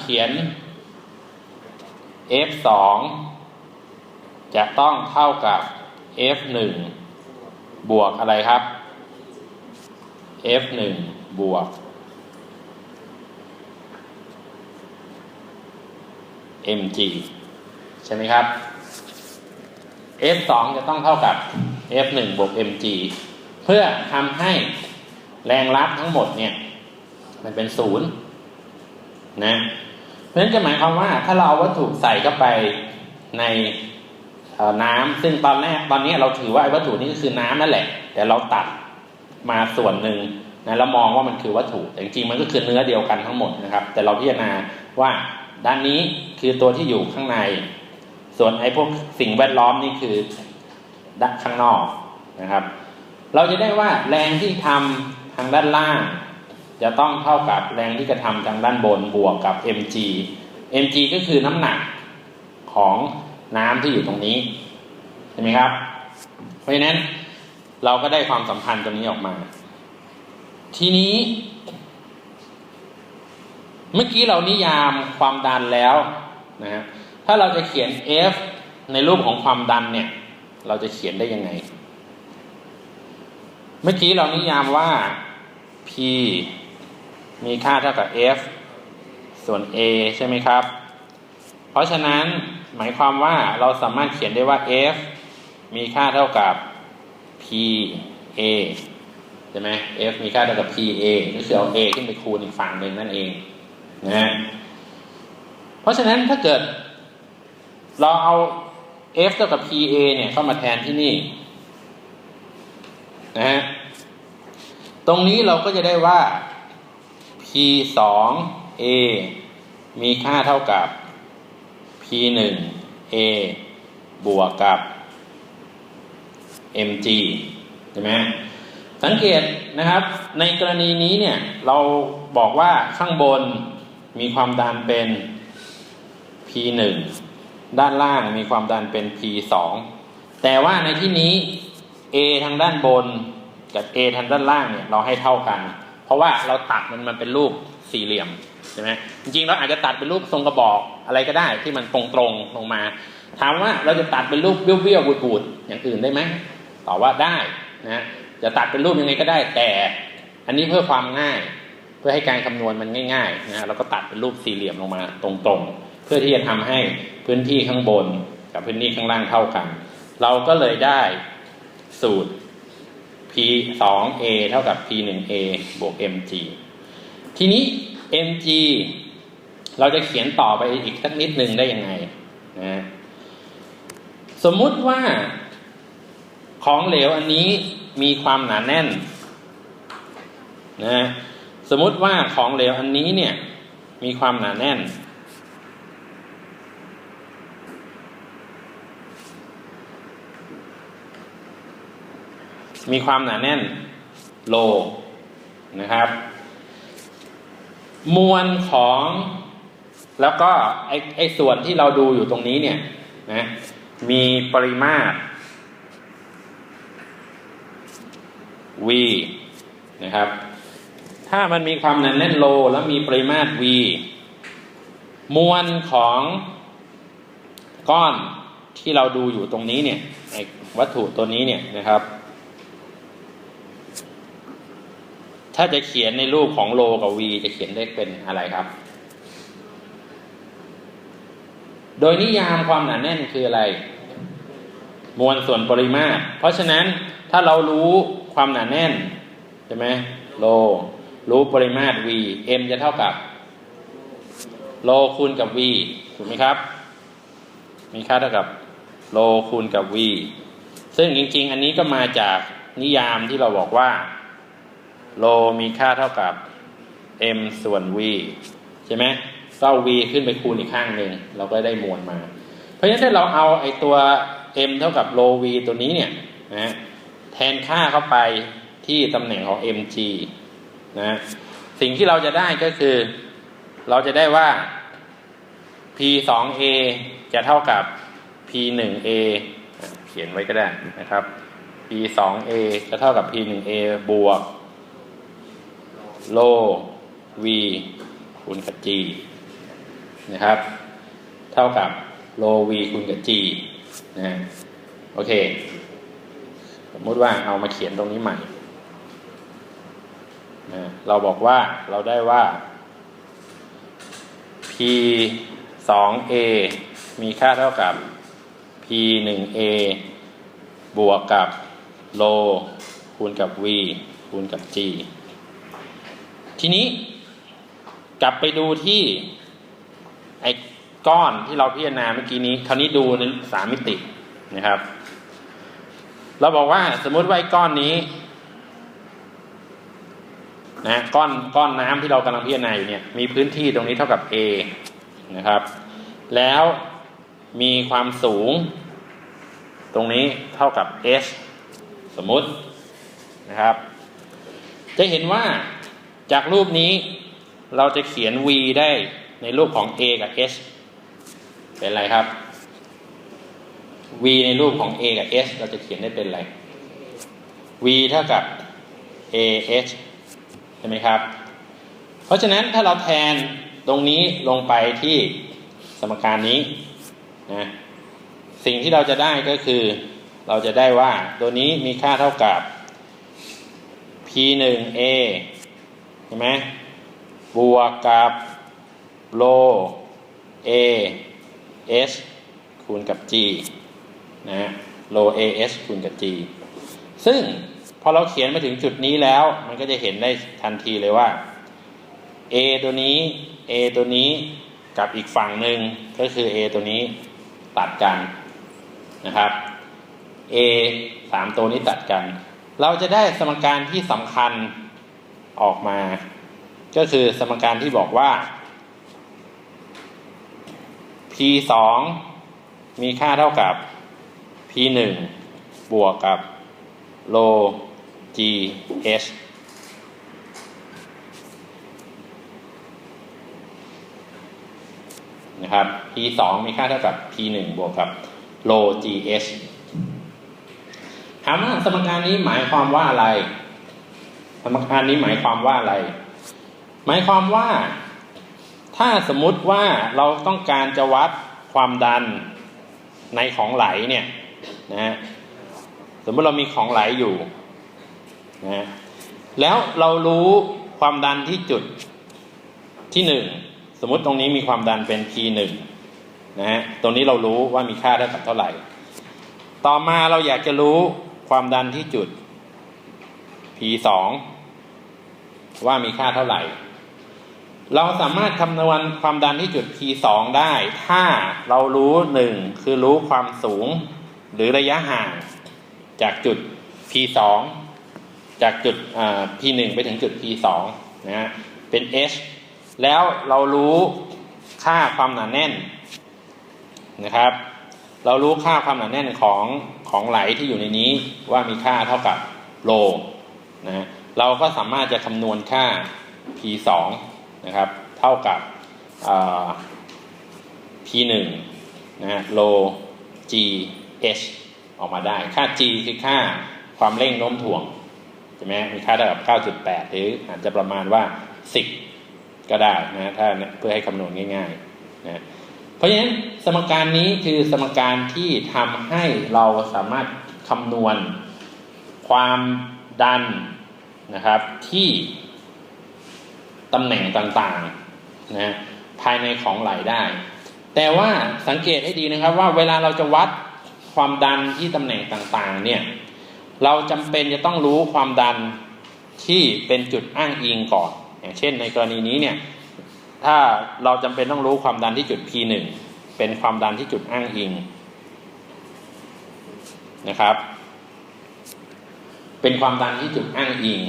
เขียน f สองจะต้องเท่ากับ f หนึ่งบวกอะไรครับ f หนึ่งบวก mg ใช่ไหมครับ f สองจะต้องเท่ากับ f หนึ่งบวก mg เพื่อทำให้แรงรับทั้งหมดเนี่ย มันเป็นศูนย์ นะเพราะฉะนั้นจะหมายความว่าถ้าเราเอาวัตถุใส่เข้าไปในน้ำซึ่งตอนแรกตอนนี้เราถือว่าไอ้วัตถุนี้ก็คือน้ำนั่นแหละ แต่เราตัดมาส่วนหนึ่งนะแล้วมองว่ามันคือวัตถุแต่จริงๆมันก็คือเนื้อเดียวกันทั้งหมดนะครับ แต่เราพิจารณาว่าด้านนี้คือตัวที่อยู่ข้างใน ส่วนไอ้พวกสิ่งแวดล้อมนี่คือด้านข้างนอกนะครับ เราจะได้ว่าแรงที่ทำทางด้านล่าง จะต้องเท่ากับแรงที่กระทำทางด้านบนบวกกับ mg mg ก็คือน้ำหนักของน้ำที่อยู่ตรงนี้ใช่ไหมครับ เพราะฉะนั้นเราก็ได้ความสัมพันธ์ตรงนี้ออกมา ทีนี้ เมื่อกี้เรานิยามความดันแล้วนะฮะถ้าเราจะเขียน F ในรูปของความดันเนี่ย เราจะเขียนได้ยังไง เมื่อกี้เรานิยามว่า P มีค่าเท่ากับ F ส่วน A ใช่ไหมครับ เพราะฉะนั้นหมายความว่าเราสามารถเขียนได้ว่า F มีค่าเท่ากับ P A ใช่ไหม F มีค่าเท่ากับ P A ก็คือเอา A ขึ้นไปคูณอีกฝั่งหนึ่งนั่นเองนะฮะเพราะฉะนั้นถ้าเกิด เราเอา F เท่ากับ P A เนี่ยเข้ามาแทนที่นี่นะฮะตรงนี้เราก็จะได้ว่า P สอง A มีค่าเท่ากับ P หนึ่ง A บวกกับ mg ใช่ไหมสังเกตนะครับ ในกรณีนี้เนี่ย เราบอกว่าข้างบนมีความดันเป็น p 1ด้านล่างมีความดันเป็น p 2แต่ว่าในที่นี้ a ทางด้านบนกับ a ทางด้านล่างเนี่ย เราให้เท่ากัน ราะว่าเราตัดมันมันเป็นรูปสี่เหลี่ยมใช่ไหมจริงๆเราอาจจะตัดเป็นรูปทรงกระบอกอะไรก็ได้ที่มันตรงๆลงมา ถามว่าเราจะตัดเป็นรูปเบี้ยวๆบูดๆอย่างอื่นได้ไหมตอบว่าได้นะจะตัดเป็นรูปยังไงก็ได้แต่ อันนี้เพื่อความง่าย เพื่อให้การคำนวณมันง่ายๆนะเราก็ตัดเป็นรูปสี่เหลี่ยมลงมาตรงๆ เพื่อที่จะทำให้พื้นที่ข้างบนกับพื้นที่ข้างล่างเท่ากัน เราก็เลยได้สูตร p 2 a เท่ากับ p 1 a บวก mg ทีนี้ mg เราจะเขียนต่อไปอีกสักนิดหนึ่งได้ยังไงนะสมมุติว่าของเหลวอันนี้มีความหนาแน่นนะสมมุติว่าของเหลวอันนี้เนี่ยมีความหนาแน่น มีความหนาแน่น โลนะครับ มวลของแล้วก็ไอไอส่วนที่เราดูอยู่ตรงนี้เนี่ยนะมีปริมาตร v นะครับ ถ้ามันมีความหนาแน่นโล แล้วมีปริมาตร v มวลของก้อนที่เราดูอยู่ตรงนี้เนี่ยไอ้วัตถุตัวนี้เนี่ยนะครับ ถ้าจะเขียนในรูปของโลกับ v จะเขียนได้เป็นอะไรครับ โดยนิยามความหนาแน่นคืออะไร มวลส่วนปริมาตร เพราะฉะนั้นถ้าเรารู้ความหนาแน่นใช่ไหมโล รู้ปริมาตร v m จะเท่ากับโลคูณกับ v ถูกไหมครับ มีค่าเท่ากับโลคูณกับ v ซึ่งจริงๆ อันนี้ก็มาจากนิยามที่เราบอกว่า โลมีค่าเท่ากับ m ส่วน v ใช่ไหมก็เอา v ขึ้นไปคูณอีกข้างหนึ่งเราก็ได้มวลมา เพราะฉะนั้นถ้าเราเอาไอ้ตัว m เท่ากับโล v ตัวนี้เนี่ยนะแทนค่าเข้าไปที่ตำแหน่งของ mg นะสิ่งที่เราจะได้ก็คือ เราจะได้ว่า p 2 a จะเท่ากับ p 1 a เขียนไว้ก็ได้นะครับ p 2 a จะเท่ากับ p 1 a บวก โล v คูณกับ g นะครับ เท่ากับโล v คูณกับ g นะโอเค สมมติว่าเอามาเขียนตรงนี้ใหม่นะเราบอกว่าเราได้ว่า p 2 a มีค่าเท่ากับ p 1 a บวกกับโลคูณกับ v คูณกับ g ทีนี้กลับไปดูที่ไอ้ก้อนที่เราพิจารณาเมื่อกี้นี้ คราวนี้ดูในสามมิตินะครับ เราบอกว่าสมมติว่าไอ้ก้อนนี้นะก้อนก้อนน้ำที่เรากำลังพิจารณาอยู่เนี่ยมีพื้นที่ตรงนี้เท่ากับ A นะครับ แล้วมีความสูง ตรงนี้เท่ากับ S สมมุตินะครับ จะเห็นว่า จากรูปนี้เราจะเขียน v ได้ในรูปของ a กับ h เป็นอะไรครับ v ในรูปของ a กับ h เราจะเขียนได้เป็นอะไร v เท่ากับ a h ใช่ไหมครับ เพราะฉะนั้นถ้าเราแทนตรงนี้ลงไปที่สมการนี้นะสิ่งที่เราจะได้ก็คือ เราจะได้ว่าตัวนี้มีค่าเท่ากับ p 1 a ช่ไหมบวกกับโล a s คูณกับ g นะฮะโล a s คูณกับ g ซึ่งพอเราเขียนมาถึงจุดนี้แล้ว มันก็จะเห็นได้ทันทีเลยว่า a ตัวนี้ a ตัวนี้กับอีกฝั่งหนึ่งก็คือ a ตัวนี้ตัดกันนะครับ a สามตัวนี้ตัดกัน เราจะได้สมการที่สำคัญ ออกมา ก็คือสมการที่บอกว่า p สองมีค่าเท่ากับ p หนึ่งบวกกับโล g h นะครับ p สองมีค่าเท่ากับ p หนึ่งบวกกับโล g h ถามว่าสมการนี้หมายความว่าอะไร สมการนี้หมายความว่าอะไร หมายความว่า ถ้าสมมุติว่าเราต้องการจะวัดความดันในของไหลเนี่ยนะฮะสมมติเรามีของไหลอยู่นะแล้วเรารู้ความดันที่จุดที่หนึ่งสมมติตรงนี้มีความดันเป็น P หนึ่งนะฮะตรงนี้เรารู้ว่ามีค่าเท่ากับเท่าไหร่ ต่อมาเราอยากจะรู้ความดันที่จุด P สอง ว่ามีค่าเท่าไหร่ เราสามารถคำนวณความดันที่จุด P2 ได้ ถ้าเรารู้หนึ่งคือรู้ความสูง หรือระยะห่าง จากจุด P2 จากจุด P1 ไปถึงจุด P2 นะฮะเป็น H แล้วเรารู้ค่าความหนาแน่นนะครับ เรารู้ค่าความหนาแน่นของของไหลที่อยู่ในนี้ว่ามีค่าเท่ากับโลนะ เราก็สามารถจะคำนวณค่า P2 นะครับ เท่ากับ P1 นะฮะโล G H ออกมาได้ ค่า G คือค่าความเร่งโน้มถ่วงใช่ไหมมีค่าเท่ากับ 9.8 หรืออาจจะประมาณว่า 10 ก็ได้นะถ้าเพื่อให้คำนวณง่ายๆนะเพราะฉะนั้นสมการนี้คือสมการที่ทำให้เราสามารถคำนวณความดัน นะครับ ที่ตำแหน่งต่างๆนะภายในของไหลได้ แต่ว่าสังเกตให้ดีนะครับว่าเวลาเราจะวัดความดันที่ตำแหน่งต่างๆเนี่ยเราจำเป็นจะต้องรู้ความดันที่เป็นจุดอ้างอิงก่อน อย่างเช่น ในกรณีนี้เนี่ยถ้าเราจำเป็นต้องรู้ความดันที่จุด P1 เป็นความดันที่จุดอ้างอิงนะครับ เป็นความดันที่จุดอ้างอิง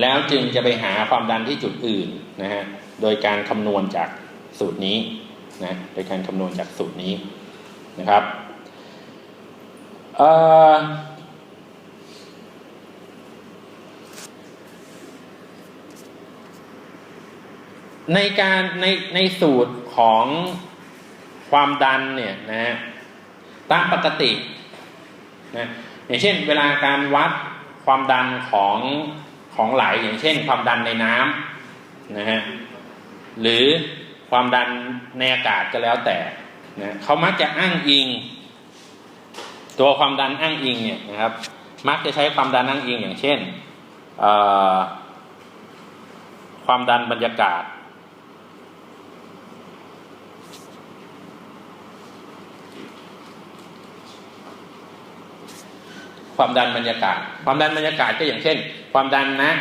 แล้วจึงจะไปหาความดันที่จุดอื่นนะฮะโดยการคำนวณจากสูตรนี้นะโดยการคำนวณจากสูตรนี้นะครับในการในในสูตรของความดันเนี่ยนะฮะตามปกตินะอย่างเช่น เวลาการวัด ความดันของของไหลอย่างเช่น ความดันในน้ำนะฮะหรือความดันในอากาศก็แล้วแต่นะเขามักจะอ้างอิง ตัวความดันอ้างอิงเนี่ยนะครับ มักจะใช้ความดันอ้างอิงอย่างเช่นความดันบรรยากาศ ความดันบรรยากาศ ความดันบรรยากาศก็อย่างเช่น ความดันนะ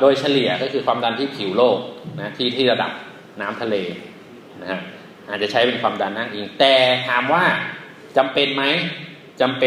โดยเฉลี่ยก็คือความดันที่ผิวโลกนะที่ที่ระดับน้ำทะเลนะฮะอาจจะใช้เป็นความดันนั่งอิงแต่ถามว่าจำเป็นไหมจำเป็น